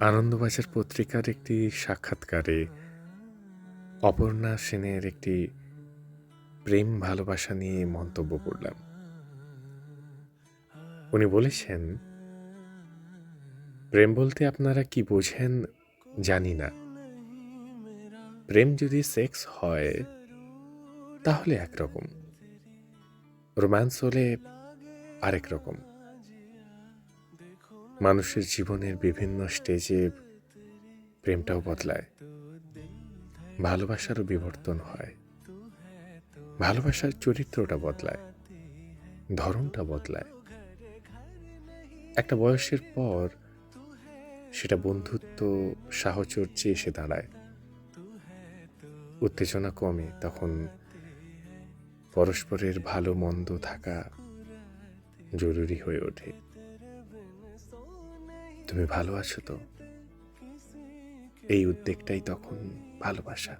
আনন্দবাজার পত্রিকার একটি সাক্ষাৎকারে অপর্ণা সেনের একটি প্রেম ভালোবাসা নিয়ে মন্তব্য করলাম। উনি বলেছেন, প্রেম বলতে আপনারা কি বোঝেন জানি না। প্রেম যদি সেক্স হয়, তাহলে একরকম। রোম্যান্স হলে আরেক রকম। মানুষের জীবনের বিভিন্ন স্টেজে প্রেমটাও বদলায়। ভালোবাসারও বিবর্তন হয়। ভালোবাসার চরিত্রটা বদলায়। ধরনটা বদলায়। একটা বয়সের পর সেটা বন্ধুত্ব, সাহচর্যে এসে দাঁড়ায়। উত্তেজনা কমে, তখন পরস্পরের ভালো মন্দ থাকা জরুরি হয়ে ওঠে। তুমি ভালো আছো তো? এই উদ্বেগটাই তখন ভালোবাসা।